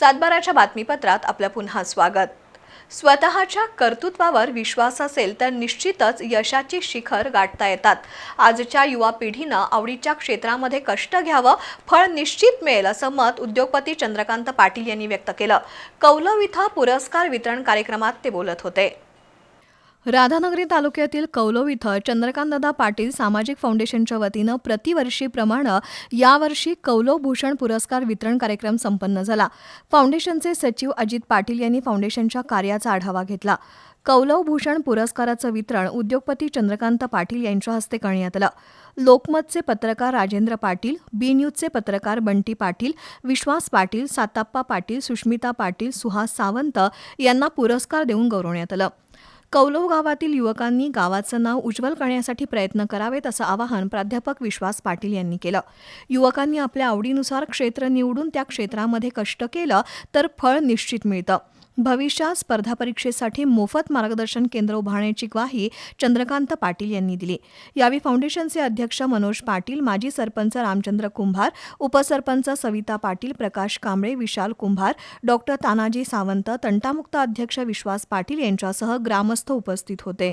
सातबाराच्या बातमीपत्रात आपलं पुन्हा स्वागत. स्वतःच्या कर्तृत्वावर विश्वास असेल तर निश्चितच यशाची शिखर गाठता येतात. आजच्या युवा पिढीनं आवडीच्या क्षेत्रामध्ये कष्ट घ्यावं फळ निश्चित मिळेल असं मत उद्योगपती चंद्रकांत पाटील यांनी व्यक्त केलं. कौलव इथं पुरस्कार वितरण कार्यक्रमात ते बोलत होते. राधानगरी तालुक्यातील कौलव इथं चंद्रकांतदादा पाटील सामाजिक फाउंडेशनच्या वतीनं प्रतिवर्षीप्रमाणे यावर्षी कौलव भूषण पुरस्कार वितरण कार्यक्रम संपन्न झाला. फाउंडेशनचे सचिव अजित पाटील यांनी फाउंडेशनच्या कार्याचा आढावा घेतला. कौलव भूषण पुरस्काराचं वितरण उद्योगपती चंद्रकांत पाटील यांच्या हस्ते करण्यात आलं. लोकमतचे पत्रकार राजेंद्र पाटील बी न्यूजचे पत्रकार बंटी पाटील विश्वास पाटील साताप्पा पाटील सुष्मिता पाटील सुहास सावंत यांना पुरस्कार देऊन गौरवण्यात आलं. कौलव गावातील युवकांनी गावाचं नाव उज्ज्वल करण्यासाठी प्रयत्न करावेत असं आवाहन प्राध्यापक विश्वास पाटील यांनी केलं. युवकांनी आपल्या आवडीनुसार क्षेत्र निवडून त्या क्षेत्रामध्ये कष्ट केलं तर फळ निश्चित मिळतं. भविष्यात स्पर्धा परीक्षेसाठी मोफत मार्गदर्शन केंद्र उभारण्याची ग्वाही चंद्रकांत पाटील यांनी दिली. यावेळी फाउंडेशनचे अध्यक्ष मनोज पाटील माजी सरपंच रामचंद्र कुंभार उपसरपंच सविता पाटील प्रकाश कांबळे विशाल कुंभार डॉक्टर तानाजी सावंत तंटामुक्त अध्यक्ष विश्वास पाटील यांच्यासह ग्रामस्थ उपस्थित होते.